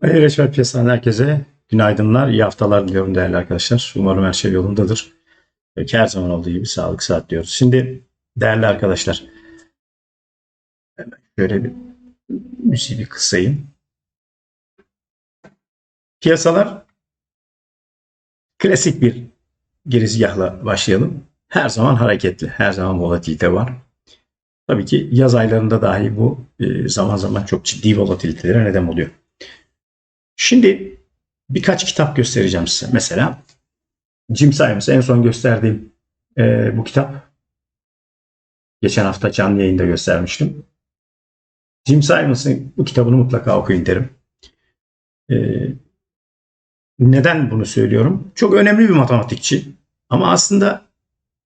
Hayır Reçber Piyasadan herkese günaydınlar, iyi haftalar diliyorum değerli arkadaşlar. Umarım her şey yolundadır. Peki her zaman olduğu gibi sağlık saat diyoruz. Şimdi değerli arkadaşlar, şöyle bir müziği bir kısayım. Piyasalar klasik bir girizgahla başlayalım. Her zaman hareketli, her zaman volatilite var. Tabii ki yaz aylarında dahi bu e, zaman zaman çok ciddi volatilitelere neden oluyor. Şimdi birkaç kitap göstereceğim size. Mesela Jim Simons en son gösterdiğim e, bu kitap. Geçen hafta canlı yayında göstermiştim. Jim Simons'ın bu kitabını mutlaka okuyun derim. E, neden bunu söylüyorum? Çok önemli bir matematikçi. Ama aslında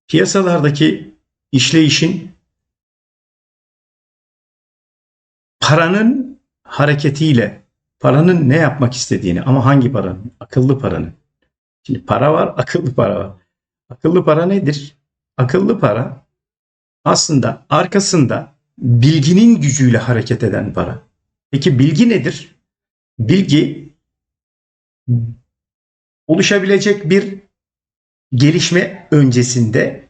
piyasalardaki işleyişin paranın hareketiyle paranın ne yapmak istediğini ama hangi paranın? Akıllı paranın. Şimdi para var, akıllı para var. Akıllı para nedir? Akıllı para aslında arkasında bilginin gücüyle hareket eden para. Peki bilgi nedir? Bilgi oluşabilecek bir gelişme öncesinde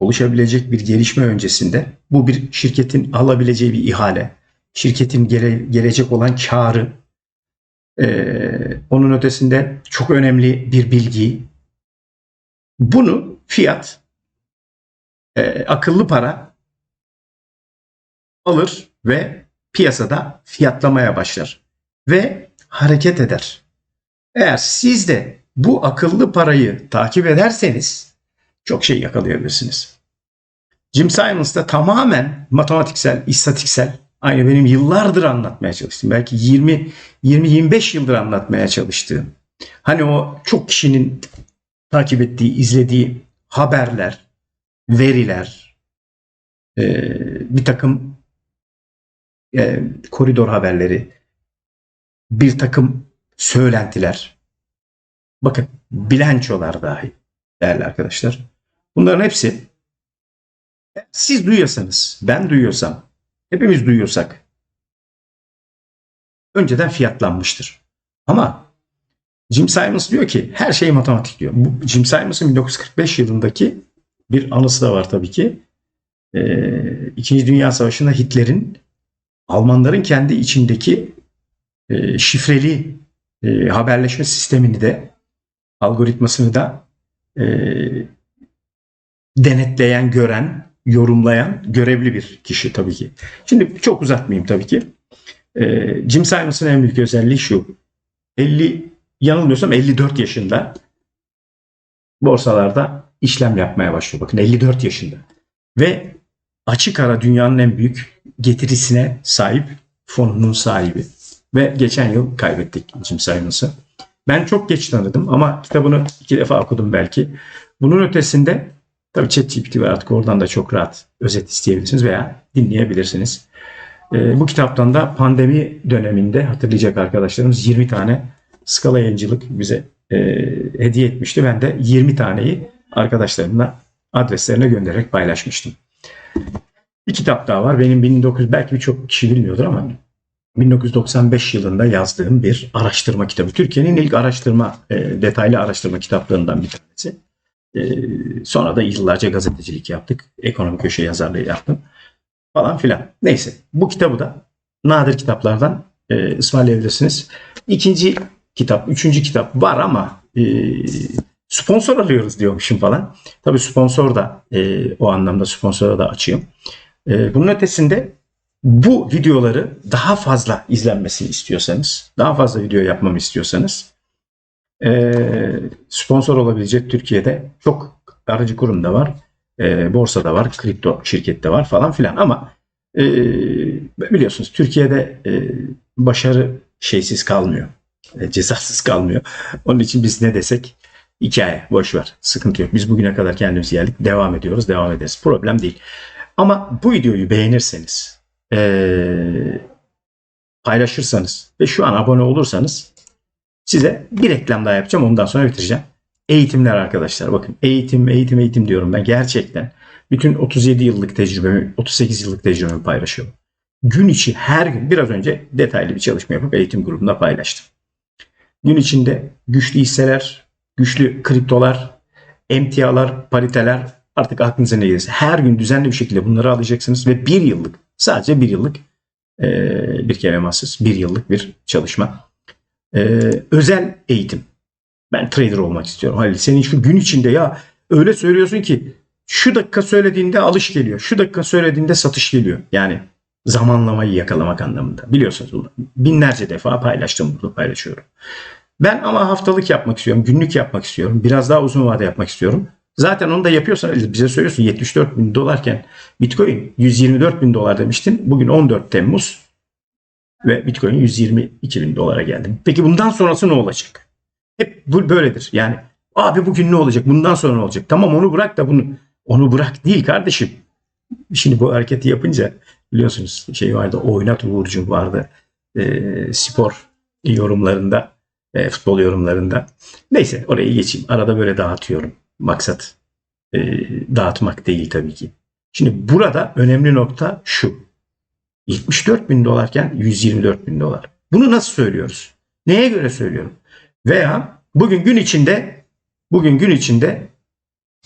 oluşabilecek bir gelişme öncesinde bu bir şirketin alabileceği bir ihale, şirketin gele, gelecek olan karı, e, onun ötesinde çok önemli bir bilgi. Bunu fiyat, e, akıllı para alır ve piyasada fiyatlamaya başlar ve hareket eder. Eğer siz de bu akıllı parayı takip ederseniz çok şey yakalayabilirsiniz. Jim Simons da tamamen matematiksel, istatiksel aynı benim yıllardır anlatmaya çalıştım. Belki 20 20 25 yıldır anlatmaya çalıştığım. Hani o çok kişinin takip ettiği, izlediği haberler, veriler, e, bir takım e, koridor haberleri, bir takım söylentiler. Bakın bilançolar dahi değerli arkadaşlar. Bunların hepsi siz duyuyorsanız, ben duyuyorsam, hepimiz duyuyorsak önceden fiyatlanmıştır. Ama Jim Simons diyor ki her şey matematik diyor. Bu Jim Simons'ın 1945 yılındaki bir anısı da var tabii ki. Ee, İkinci Dünya Savaşı'nda Hitler'in Almanların kendi içindeki e, şifreli e, haberleşme sistemini de algoritmasını da e, denetleyen, gören, yorumlayan görevli bir kişi tabii ki. Şimdi çok uzatmayayım tabii ki. E, Jim Simons'ın en büyük özelliği şu. 50 yanılmıyorsam 54 yaşında borsalarda işlem yapmaya başlıyor. Bakın 54 yaşında. Ve açık ara dünyanın en büyük getirisine sahip fonunun sahibi. Ve geçen yıl kaybettik Jim Simons'ı. Ben çok geç tanıdım ama kitabını iki defa okudum belki. Bunun ötesinde tabii ChatGPT var artık oradan da çok rahat özet isteyebilirsiniz veya dinleyebilirsiniz. Ee, bu kitaptan da pandemi döneminde hatırlayacak arkadaşlarımız 20 tane skala yayıncılık bize e, hediye etmişti. Ben de 20 taneyi arkadaşlarımla adreslerine göndererek paylaşmıştım. Bir kitap daha var. Benim 1900 belki birçok kişi bilmiyordur ama 1995 yılında yazdığım bir araştırma kitabı. Türkiye'nin ilk araştırma, e, detaylı araştırma kitaplarından bir tanesi. E, sonra da yıllarca gazetecilik yaptık. Ekonomi köşe yazarlığı yaptım. Falan filan. Neyse. Bu kitabı da nadir kitaplardan e, ısmarlayabilirsiniz. İkinci kitap, üçüncü kitap var ama e, sponsor alıyoruz diyormuşum falan. Tabii sponsor da e, o anlamda sponsora da açayım. E, bunun ötesinde bu videoları daha fazla izlenmesini istiyorsanız, daha fazla video yapmamı istiyorsanız e, sponsor olabilecek Türkiye'de çok aracı kurum da var. E, borsa da var, kripto şirkette var falan filan ama e, biliyorsunuz Türkiye'de e, başarı şeysiz kalmıyor. E, cezasız kalmıyor. Onun için biz ne desek hikaye boş ver. Sıkıntı yok. Biz bugüne kadar kendimiz geldik. Devam ediyoruz. Devam ederiz. Problem değil. Ama bu videoyu beğenirseniz ee, paylaşırsanız ve şu an abone olursanız size bir reklam daha yapacağım. Ondan sonra bitireceğim. Eğitimler arkadaşlar. Bakın eğitim, eğitim, eğitim diyorum ben. Gerçekten bütün 37 yıllık tecrübemi, 38 yıllık tecrübemi paylaşıyorum. gün içi her gün biraz önce detaylı bir çalışma yapıp eğitim grubunda paylaştım. Gün içinde güçlü hisseler, güçlü kriptolar, emtialar, pariteler artık aklınıza ne gelirse her gün düzenli bir şekilde bunları alacaksınız ve bir yıllık sadece bir yıllık bir kere mahsus bir yıllık bir çalışma. E, özel eğitim. Ben trader olmak istiyorum. Halil senin şu gün içinde ya öyle söylüyorsun ki şu dakika söylediğinde alış geliyor. Şu dakika söylediğinde satış geliyor. Yani zamanlamayı yakalamak anlamında. Biliyorsunuz bunu. Binlerce defa paylaştım burada paylaşıyorum. Ben ama haftalık yapmak istiyorum. Günlük yapmak istiyorum. Biraz daha uzun vade yapmak istiyorum. Zaten onu da yapıyorsan bize söylüyorsun 74 bin dolarken Bitcoin 124 bin dolar demiştin. Bugün 14 Temmuz ve Bitcoin 122 bin dolara geldi. Peki bundan sonrası ne olacak? Hep bu böyledir. Yani abi bugün ne olacak? Bundan sonra ne olacak? Tamam onu bırak da bunu onu bırak değil kardeşim. Şimdi bu hareketi yapınca biliyorsunuz şey vardı oynat Uğurcuğum vardı e, spor yorumlarında e, futbol yorumlarında. Neyse orayı geçeyim. Arada böyle dağıtıyorum. Maksat e, dağıtmak değil tabii ki. Şimdi burada önemli nokta şu. 74 bin dolarken 124 bin dolar. Bunu nasıl söylüyoruz? Neye göre söylüyorum? Veya bugün gün içinde bugün gün içinde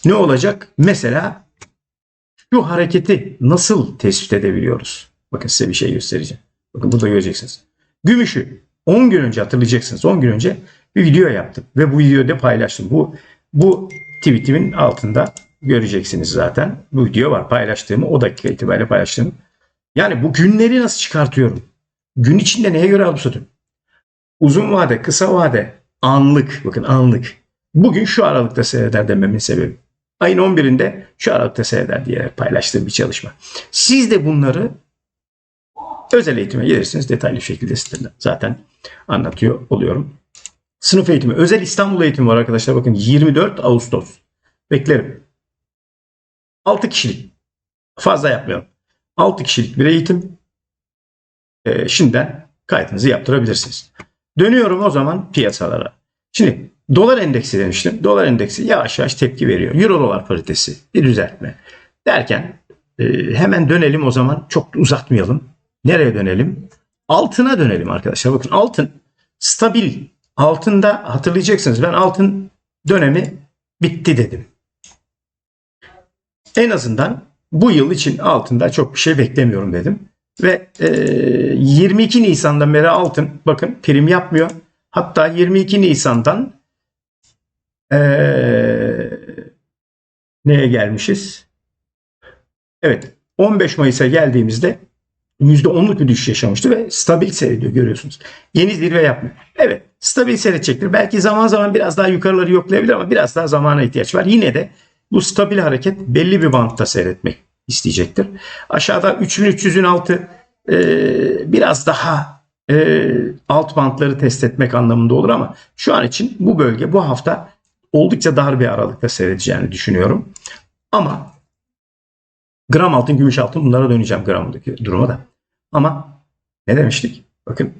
ne olacak? Mesela şu hareketi nasıl tespit edebiliyoruz? Bakın size bir şey göstereceğim. Bakın burada göreceksiniz. Gümüşü 10 gün önce hatırlayacaksınız. 10 gün önce bir video yaptım ve bu videoda paylaştım. Bu bu tweetimin altında göreceksiniz zaten. Bu video var paylaştığımı o dakika itibariyle paylaştığım. Yani bu günleri nasıl çıkartıyorum? Gün içinde neye göre alıp satıyorum? Uzun vade, kısa vade, anlık. Bakın anlık. Bugün şu aralıkta seyreder dememin sebebi. Ayın 11'inde şu aralıkta seyreder diye paylaştığım bir çalışma. Siz de bunları özel eğitime gelirsiniz detaylı şekilde size zaten anlatıyor oluyorum. Sınıf eğitimi. Özel İstanbul eğitimi var arkadaşlar. Bakın 24 Ağustos. Beklerim. 6 kişilik. Fazla yapmayalım. 6 kişilik bir eğitim. Ee, şimdiden kaydınızı yaptırabilirsiniz. Dönüyorum o zaman piyasalara. Şimdi dolar endeksi demiştim. Dolar endeksi yavaş yavaş tepki veriyor. Euro dolar paritesi bir düzeltme. Derken e, hemen dönelim o zaman. Çok uzatmayalım. Nereye dönelim? Altına dönelim arkadaşlar. Bakın altın stabil. Altında hatırlayacaksınız ben altın dönemi bitti dedim. En azından bu yıl için altında çok bir şey beklemiyorum dedim. Ve e, 22 Nisan'dan beri altın bakın prim yapmıyor. Hatta 22 Nisan'dan e, neye gelmişiz? Evet 15 Mayıs'a geldiğimizde %10'luk bir düşüş yaşamıştı ve stabil seyrediyor görüyorsunuz. Yeni zirve yapmıyor. Evet stabil seyredecektir. Belki zaman zaman biraz daha yukarıları yoklayabilir ama biraz daha zamana ihtiyaç var. Yine de bu stabil hareket belli bir bantta seyretmek isteyecektir. Aşağıda 3300'ün altı e, biraz daha e, alt bantları test etmek anlamında olur ama şu an için bu bölge bu hafta oldukça dar bir aralıkta seyredeceğini düşünüyorum. Ama gram altın, gümüş altın bunlara döneceğim gramdaki duruma da. Ama ne demiştik? Bakın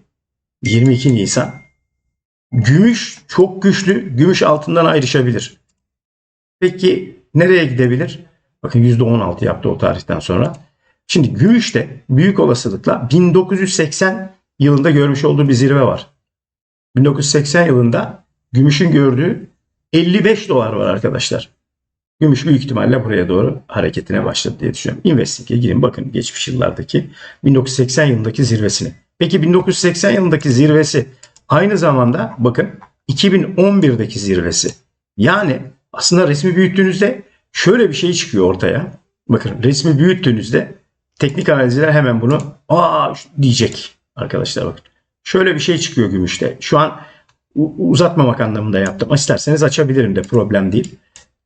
22 Nisan gümüş çok güçlü, gümüş altından ayrışabilir. Peki nereye gidebilir? Bakın %16 yaptı o tarihten sonra. Şimdi gümüşte büyük olasılıkla 1980 yılında görmüş olduğu bir zirve var. 1980 yılında gümüşün gördüğü 55 dolar var arkadaşlar. Gümüş büyük ihtimalle buraya doğru hareketine başladı diye düşünüyorum. Investing'e girin bakın geçmiş yıllardaki 1980 yılındaki zirvesini. Peki 1980 yılındaki zirvesi aynı zamanda bakın 2011'deki zirvesi. Yani aslında resmi büyüttüğünüzde şöyle bir şey çıkıyor ortaya. Bakın resmi büyüttüğünüzde teknik analizciler hemen bunu aa diyecek arkadaşlar bakın. Şöyle bir şey çıkıyor gümüşte. Şu an uzatmamak anlamında yaptım. İsterseniz açabilirim de problem değil.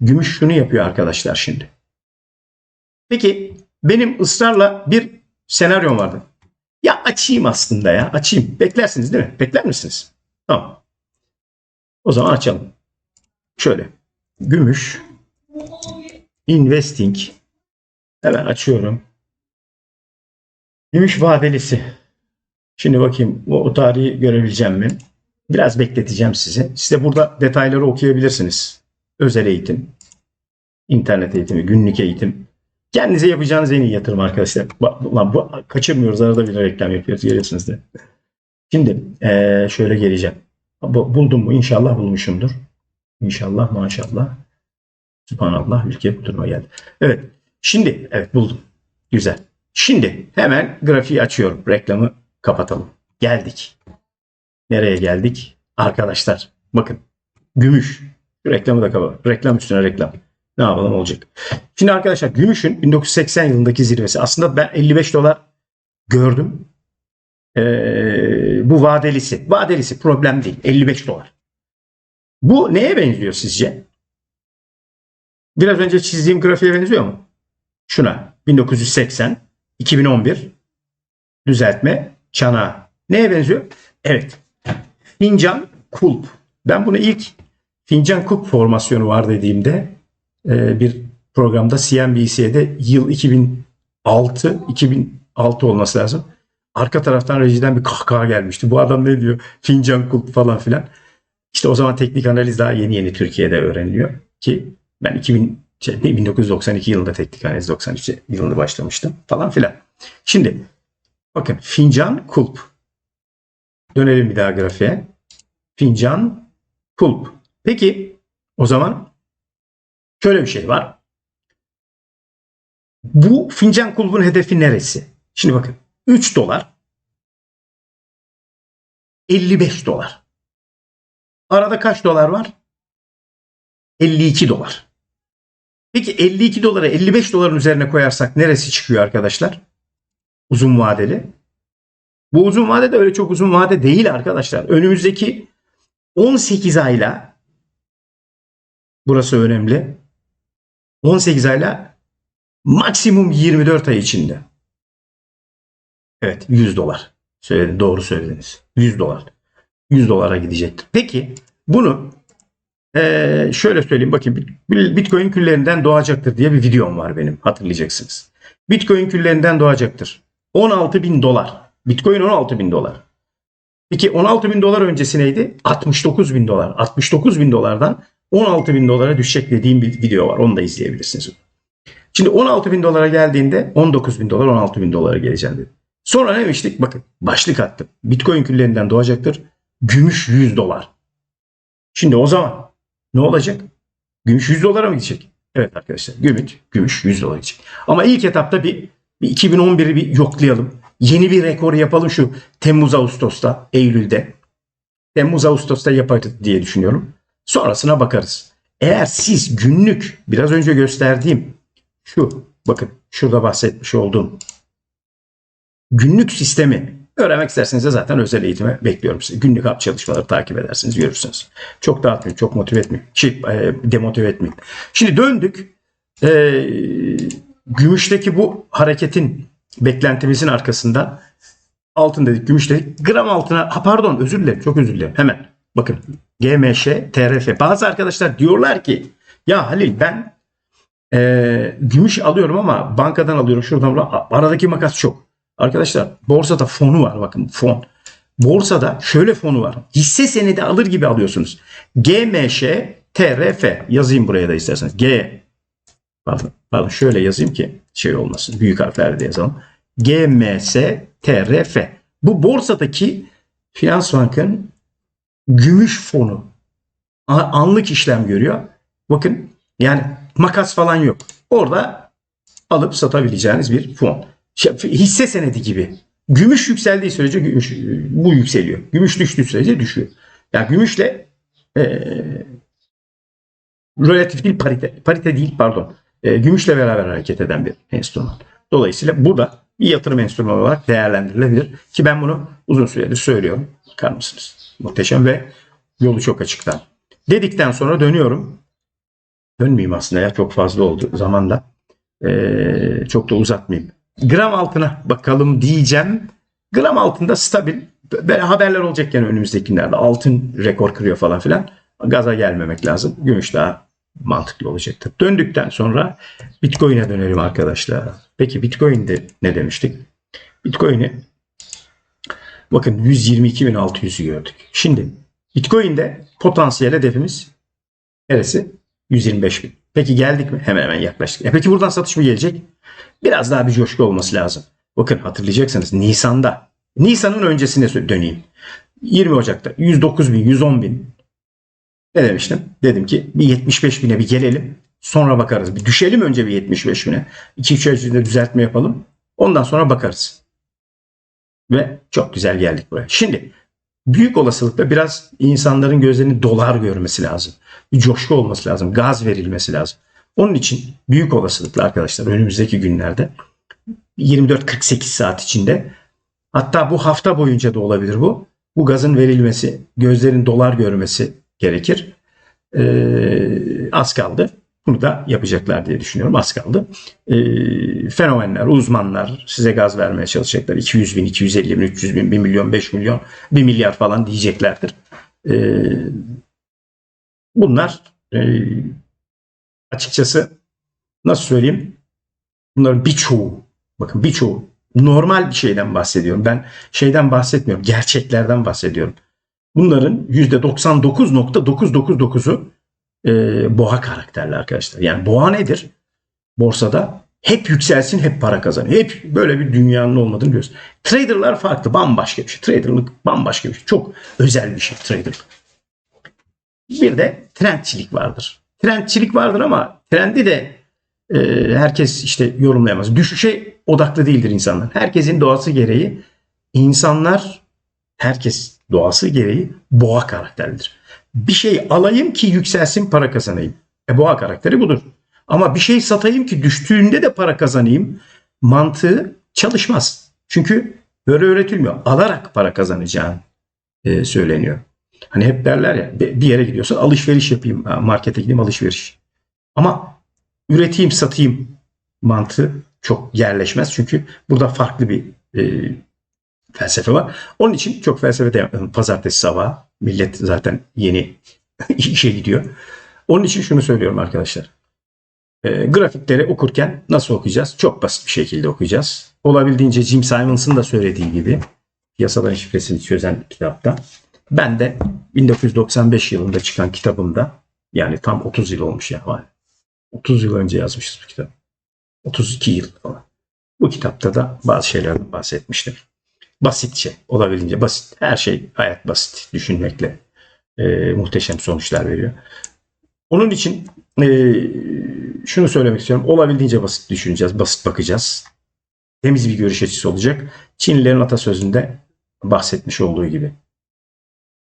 Gümüş şunu yapıyor arkadaşlar şimdi. Peki benim ısrarla bir senaryom vardı. Ya açayım aslında ya açayım. Beklersiniz değil mi? Bekler misiniz? Tamam. O zaman açalım. Şöyle. Gümüş. Investing. Hemen açıyorum. Gümüş vadelisi. Şimdi bakayım o, o tarihi görebileceğim mi? Biraz bekleteceğim sizi. Siz de burada detayları okuyabilirsiniz. Özel eğitim, internet eğitimi, günlük eğitim, Kendinize yapacağınız en iyi yatırım arkadaşlar. Bak, Ulan bu, kaçırmıyoruz arada bir reklam yapıyoruz görüyorsunuz da. Şimdi eee, şöyle geleceğim. Bu, buldum mu? İnşallah bulmuşumdur. İnşallah maşallah. Subhanallah ülke bu duruma geldi. Evet. Şimdi evet buldum. Güzel. Şimdi hemen grafiği açıyorum. Reklamı kapatalım. Geldik. Nereye geldik? Arkadaşlar bakın. Gümüş. Reklamı da kapat. Reklam üstüne reklam. Ne yapalım olacak. Şimdi arkadaşlar gümüşün 1980 yılındaki zirvesi. Aslında ben 55 dolar gördüm. Ee, bu vadelisi. Vadelisi problem değil. 55 dolar. Bu neye benziyor sizce? Biraz önce çizdiğim grafiğe benziyor mu? Şuna. 1980, 2011 düzeltme çanağı. Neye benziyor? Evet. Fincan kulp. Ben bunu ilk fincan kulp formasyonu var dediğimde e, bir programda CNBC'de yıl 2006 2006 olması lazım. Arka taraftan rejiden bir kahkaha gelmişti. Bu adam ne diyor? Fincan kulp falan filan. İşte o zaman teknik analiz daha yeni yeni Türkiye'de öğreniliyor ki ben 2000 şey, 1992 yılında teknik analiz 93 yılında başlamıştım falan filan. Şimdi bakın fincan kulp. Dönelim bir daha grafiğe. Fincan kulp. Peki o zaman şöyle bir şey var. Bu fincan kulbun hedefi neresi? Şimdi bakın 3 dolar 55 dolar. Arada kaç dolar var? 52 dolar. Peki 52 dolara 55 doların üzerine koyarsak neresi çıkıyor arkadaşlar? Uzun vadeli. Bu uzun vade de öyle çok uzun vade değil arkadaşlar. Önümüzdeki 18 ayla burası önemli. 18 ayla maksimum 24 ay içinde. Evet 100 dolar. Söyledim, doğru söylediniz. 100 dolar. 100 dolara gidecektir. Peki bunu eee, şöyle söyleyeyim bakayım Bitcoin küllerinden doğacaktır diye bir videom var benim hatırlayacaksınız. Bitcoin küllerinden doğacaktır. 16 bin dolar. Bitcoin 16 bin dolar. Peki 16 bin dolar öncesi neydi? 69 bin dolar. 69 bin dolardan 16 bin dolara düşecek dediğim bir video var. Onu da izleyebilirsiniz. Şimdi 16 bin dolara geldiğinde 19 bin dolar 16 bin dolara geleceğim dedi. Sonra ne demiştik? Bakın başlık attım. Bitcoin küllerinden doğacaktır. Gümüş 100 dolar. Şimdi o zaman ne olacak? Gümüş 100 dolara mı gidecek? Evet arkadaşlar gümüş, gümüş 100 dolara gidecek. Ama ilk etapta bir, bir 2011'i bir yoklayalım. Yeni bir rekor yapalım şu Temmuz Ağustos'ta, Eylül'de. Temmuz Ağustos'ta yaparız diye düşünüyorum. Sonrasına bakarız. Eğer siz günlük biraz önce gösterdiğim şu bakın şurada bahsetmiş olduğum günlük sistemi öğrenmek isterseniz de zaten özel eğitime bekliyorum sizi. Günlük hap çalışmaları takip edersiniz, görürsünüz. Çok dağıtmayın, çok motive etmeyin. Şey, e, demotive etmeyin. Şimdi döndük. E, gümüşteki bu hareketin beklentimizin arkasında altın dedik, gümüş dedik. Gram altına, ha pardon özür dilerim, çok özür dilerim. Hemen bakın GMŞ, TRF. Bazı arkadaşlar diyorlar ki ya Halil ben e, gümüş alıyorum ama bankadan alıyorum şuradan. Aradaki makas çok. Arkadaşlar borsada fonu var bakın fon. Borsada şöyle fonu var. Hisse senedi alır gibi alıyorsunuz. GMŞ TRF yazayım buraya da isterseniz. G pardon, pardon şöyle yazayım ki şey olmasın. Büyük harflerle yazalım. GMS TRF. Bu borsadaki Finansbank'ın gümüş fonu. Anlık işlem görüyor. Bakın yani makas falan yok. Orada alıp satabileceğiniz bir fon. Şey, hisse senedi gibi. Gümüş yükseldiği sürece gümüş bu yükseliyor. Gümüş düştüğü sürece düşüyor. Yani gümüşle e, relatif değil parite, parite değil pardon. E, gümüşle beraber hareket eden bir enstrüman. Dolayısıyla bu da bir yatırım enstrümanı olarak değerlendirilebilir. Ki ben bunu uzun süredir söylüyorum. Bakar mısınız? Muhteşem ve yolu çok açıkta. Dedikten sonra dönüyorum. Dönmeyeyim aslında ya çok fazla oldu zamanda. Ee, çok da uzatmayayım. Gram altına bakalım diyeceğim. Gram altında stabil. Haberler olacak yani önümüzdeki günlerde. Altın rekor kırıyor falan filan. Gaza gelmemek lazım. Gümüş daha mantıklı olacaktır. Döndükten sonra Bitcoin'e dönelim arkadaşlar. Peki Bitcoin'de ne demiştik? Bitcoin'i bakın 122.600'ü gördük. Şimdi Bitcoin'de potansiyel hedefimiz neresi? 125 bin. Peki geldik mi? Hemen hemen yaklaştık. E peki buradan satış mı gelecek? Biraz daha bir coşku olması lazım. Bakın hatırlayacaksınız Nisan'da. Nisan'ın öncesine döneyim. 20 Ocak'ta 109 bin, 110 bin. Ne demiştim? Dedim ki bir 75 bine bir gelelim. Sonra bakarız. Bir düşelim önce bir 75 bine. 2-3 ay içinde düzeltme yapalım. Ondan sonra bakarız. Ve çok güzel geldik buraya. Şimdi büyük olasılıkla biraz insanların gözlerini dolar görmesi lazım. Bir coşku olması lazım. Gaz verilmesi lazım. Onun için büyük olasılıkla arkadaşlar önümüzdeki günlerde 24-48 saat içinde hatta bu hafta boyunca da olabilir bu. Bu gazın verilmesi, gözlerin dolar görmesi gerekir. Ee, az kaldı. Bunu da yapacaklar diye düşünüyorum. Az kaldı. Ee, fenomenler, uzmanlar size gaz vermeye çalışacaklar. 200 bin, 250 bin, 300 bin, 1 milyon, 5 milyon, 1 milyar falan diyeceklerdir. Ee, bunlar e, açıkçası nasıl söyleyeyim? Bunların birçoğu, bakın birçoğu normal bir şeyden bahsediyorum. Ben şeyden bahsetmiyorum. Gerçeklerden bahsediyorum. Bunların %99.999'u e, boğa karakterli arkadaşlar. Yani boğa nedir? Borsada hep yükselsin, hep para kazanıyor. Hep böyle bir dünyanın olmadığını görüyoruz. Traderlar farklı, bambaşka bir şey. Traderlık bambaşka bir şey. Çok özel bir şey traderlık. Bir de trendçilik vardır. Trendçilik vardır ama trendi de e, herkes işte yorumlayamaz. Düşüşe odaklı değildir insanlar. Herkesin doğası gereği insanlar herkes doğası gereği boğa karakterlidir. Bir şey alayım ki yükselsin para kazanayım. E boğa karakteri budur. Ama bir şey satayım ki düştüğünde de para kazanayım mantığı çalışmaz. Çünkü böyle öğretilmiyor. Alarak para kazanacağın e, söyleniyor. Hani hep derler ya bir yere gidiyorsan alışveriş yapayım. ha, Markete gideyim alışveriş. Ama üreteyim satayım mantığı çok yerleşmez. Çünkü burada farklı bir e, felsefe var. Onun için çok felsefe de. Pazartesi sabahı millet zaten yeni işe gidiyor. Onun için şunu söylüyorum arkadaşlar. E, grafikleri okurken nasıl okuyacağız? Çok basit bir şekilde okuyacağız. Olabildiğince Jim Simons'ın da söylediği gibi piyasaların şifresini çözen kitapta. Ben de 1995 yılında çıkan kitabımda yani tam 30 yıl olmuş ya. var. 30 yıl önce yazmışız bu kitap. 32 yıl falan. Bu kitapta da bazı şeylerden bahsetmiştim. Basitçe, olabildiğince basit. Her şey hayat basit düşünmekle e, muhteşem sonuçlar veriyor. Onun için e, şunu söylemek istiyorum. Olabildiğince basit düşüneceğiz, basit bakacağız. Temiz bir görüş açısı olacak. Çinlilerin atasözünde bahsetmiş olduğu gibi.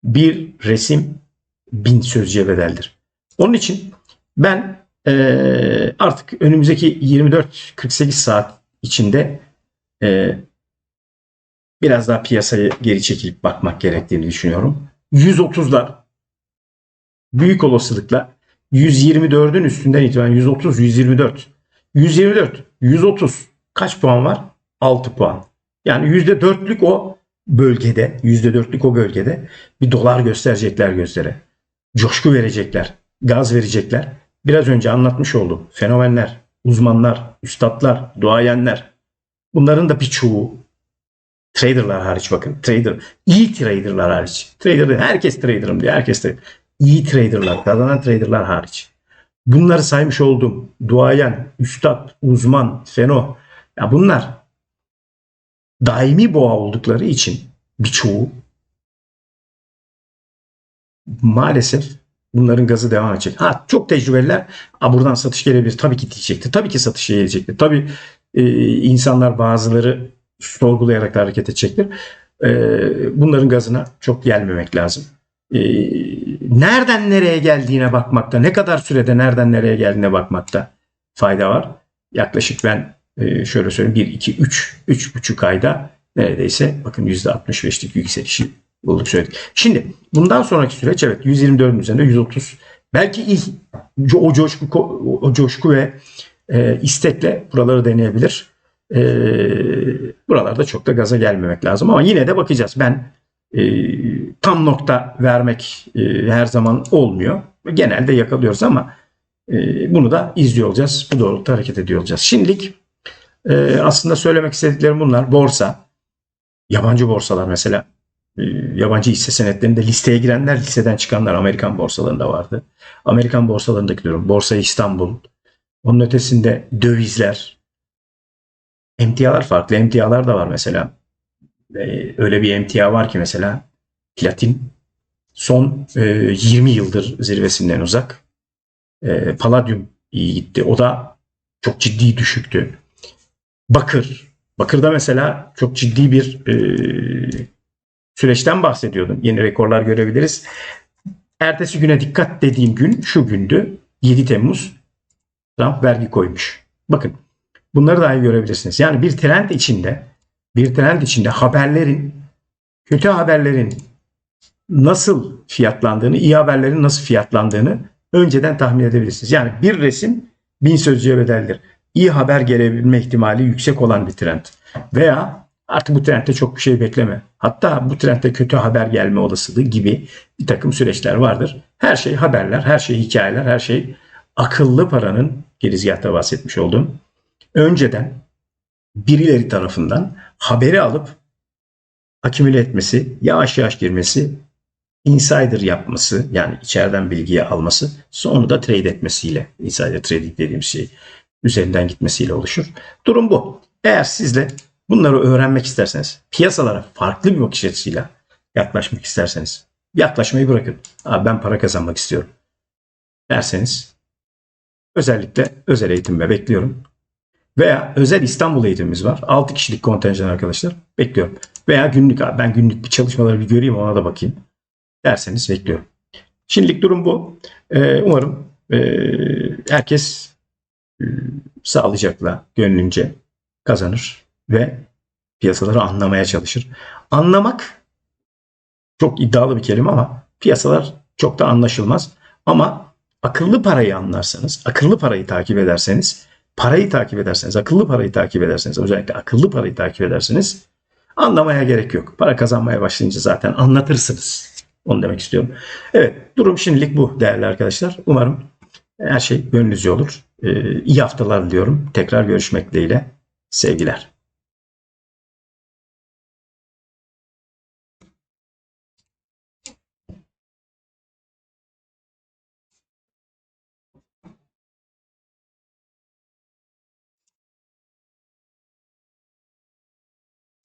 Bir resim bin sözcüğe bedeldir. Onun için ben e, artık önümüzdeki 24-48 saat içinde e, biraz daha piyasaya geri çekilip bakmak gerektiğini düşünüyorum. 130'lar büyük olasılıkla 124'ün üstünden itibaren 130, 124, 124, 130 kaç puan var? 6 puan. Yani %4'lük o bölgede, %4'lük o bölgede bir dolar gösterecekler gözlere. Coşku verecekler, gaz verecekler. Biraz önce anlatmış oldum. Fenomenler, uzmanlar, üstadlar, duayenler. Bunların da birçoğu traderlar hariç bakın. Trader, iyi traderlar hariç. Trader, herkes traderım diyor. Herkes trader. İyi traderlar, kazanan traderlar hariç. Bunları saymış oldum. Duayen, üstad, uzman, feno. Ya bunlar daimi boğa oldukları için birçoğu maalesef bunların gazı devam edecek. Ha çok tecrübeliler ha, buradan satış gelebilir. Tabii ki diyecektir. Tabii ki satış gelecektir. Tabii e, insanlar bazıları sorgulayarak hareket edecektir. E, bunların gazına çok gelmemek lazım. E, nereden nereye geldiğine bakmakta, ne kadar sürede nereden nereye geldiğine bakmakta fayda var. Yaklaşık ben e, şöyle söyleyeyim 1, 2, 3, 3,5 ayda neredeyse bakın %65'lik yükselişi bulduk söyledik. Şimdi bundan sonraki süreç evet 124'ün üzerinde 130 belki ilk o coşku o coşku ve e, istekle buraları deneyebilir. E, buralarda çok da gaza gelmemek lazım ama yine de bakacağız. Ben e, tam nokta vermek e, her zaman olmuyor. Genelde yakalıyoruz ama e, bunu da izliyor olacağız. Bu doğrultuda hareket ediyor olacağız. Şimdilik e, aslında söylemek istediklerim bunlar. Borsa, yabancı borsalar mesela e, yabancı hisse senetlerinde listeye girenler, listeden çıkanlar Amerikan borsalarında vardı. Amerikan borsalarındaki durum, Borsa İstanbul, onun ötesinde dövizler, emtialar farklı emtialar da var mesela. Ee, öyle bir emtia var ki mesela platin son e, 20 yıldır zirvesinden uzak. E, paladyum iyi gitti. O da çok ciddi düşüktü. Bakır. Bakır'da mesela çok ciddi bir e, süreçten bahsediyordum. Yeni rekorlar görebiliriz. Ertesi güne dikkat dediğim gün şu gündü. 7 Temmuz Trump vergi koymuş. Bakın bunları dahi görebilirsiniz. Yani bir trend içinde bir trend içinde haberlerin kötü haberlerin nasıl fiyatlandığını, iyi haberlerin nasıl fiyatlandığını önceden tahmin edebilirsiniz. Yani bir resim bin sözcüğe bedeldir. İyi haber gelebilme ihtimali yüksek olan bir trend. Veya artık bu trendte çok bir şey bekleme. Hatta bu trendte kötü haber gelme olasılığı gibi bir takım süreçler vardır. Her şey haberler, her şey hikayeler, her şey akıllı paranın girizgahta bahsetmiş olduğum önceden birileri tarafından haberi alıp akümüle etmesi, yavaş yavaş girmesi, insider yapması yani içeriden bilgiyi alması sonra da trade etmesiyle insider trading dediğim şey üzerinden gitmesiyle oluşur. Durum bu. Eğer siz de bunları öğrenmek isterseniz piyasalara farklı bir bakış açısıyla yaklaşmak isterseniz yaklaşmayı bırakın. Abi ben para kazanmak istiyorum derseniz özellikle özel eğitimime bekliyorum. Veya özel İstanbul eğitimimiz var. 6 kişilik kontenjan arkadaşlar. Bekliyorum. Veya günlük abi ben günlük bir çalışmaları bir göreyim ona da bakayım derseniz bekliyorum. Şimdilik durum bu. Ee, umarım e, herkes e, sağlıcakla, gönlünce kazanır ve piyasaları anlamaya çalışır. Anlamak çok iddialı bir kelime ama piyasalar çok da anlaşılmaz. Ama akıllı parayı anlarsanız, akıllı parayı takip ederseniz, parayı takip ederseniz, akıllı parayı takip ederseniz, özellikle akıllı parayı takip ederseniz anlamaya gerek yok. Para kazanmaya başlayınca zaten anlatırsınız. Onu demek istiyorum. Evet, durum şimdilik bu değerli arkadaşlar. Umarım her şey gönlünüzce olur. Ee, iyi haftalar diliyorum. Tekrar görüşmek dileğiyle. Sevgiler.